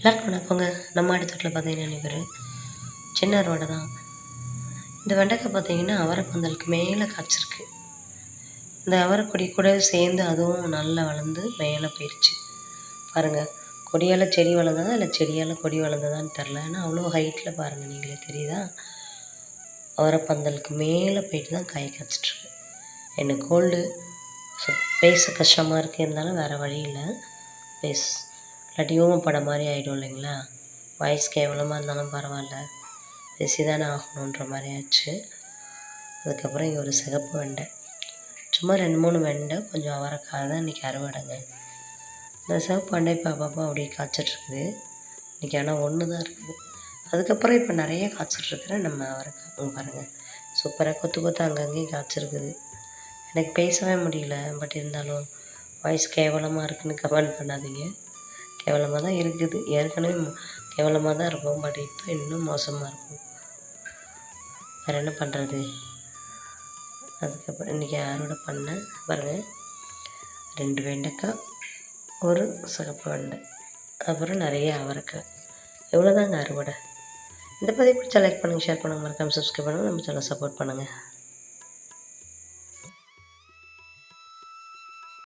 எல்லாருக்கும் வணக்கங்க. நம்ம அடித்தோட்டில் பார்த்தீங்கன்னா இவர் சின்ன அறுவடை தான். இந்த வெண்டைக்காய் பார்த்தீங்கன்னா அவரைப்பந்தலுக்கு மேலே காய்ச்சிருக்கு. இந்த அவரைக்கொடி கூட சேர்ந்து அதுவும் நல்லா வளர்ந்து மேலே போயிடுச்சு பாருங்கள் கொடியால் செடி வளர்ந்ததா இல்லை செடியால் கொடி வளர்ந்ததான்னு தெரில ஏன்னா அவ்வளோ ஹைட்டில் பாருங்கள் நீங்களே தெரியுதா? அவரைப்பந்தலுக்கு மேலே போயிட்டு தான் காய் காய்ச்சிட்ருக்கு எனக்கு கோல்டு பேச கஷ்டமாக இருக்குது இருந்தாலும் வேறு வழி இல்லை. பேஸ் இல்லாட்டி படம் மாதிரி ஆகிடும் இல்லைங்களா? வாய்ஸ் கேவலமாக இருந்தாலும் பரவாயில்ல. பேசி தானே ஆகணுன்ற மாதிரி ஆச்சு. அதுக்கப்புறம் இங்கே ஒரு சிகப்பு வெண்டை. சும்மா ரெண்டு மூணு வெண்டை கொஞ்சம் அவரைக்காய் தான் இன்றைக்கி அறுவடைங்க. இந்த சிவப்பு வெண்டை இப்போ அப்பப்போ அப்படியே காய்ச்சிட்ருக்குது இன்றைக்கி ஆனால் ஒன்று தான் இருக்குது. அதுக்கப்புறம் இப்போ நிறைய காய்ச்சிட்ருக்குற நம்ம அவரைக்காய். பாருங்கள் சூப்பராக கொத்து கொத்து அங்கங்கேயும் காய்ச்சிருக்குது. எனக்கு பேசவே முடியல பட் இருந்தாலும் வாய்ஸ் கேவலமாக இருக்குன்னு கமெண்ட் பண்ணாதீங்க. கேவலமாக தான் இருக்குது. ஏற்கனவே கேவலமாக தான் இருக்கும். பட் இப்போ இன்னும் மோசமாக இருக்கும். வேறு என்ன பண்ணுறது அதுக்கப்புறம் இன்றைக்கி அறுவடை பண்ணேன் பாருங்கள் ரெண்டு வெண்டைக்காய் ஒரு சிகப்பு வெண்டை. அப்புறம் நிறைய அவரைக்காய். எவ்வளோதாங்க அறுவடை? இந்த பதிவு பிடிச்சா லைக் பண்ணுங்கள் ஷேர் பண்ணுங்கள் மறக்காமல் சப்ஸ்கிரைப் பண்ணுங்கள் நம்ம சேனல் சப்போர்ட் பண்ணுங்கள்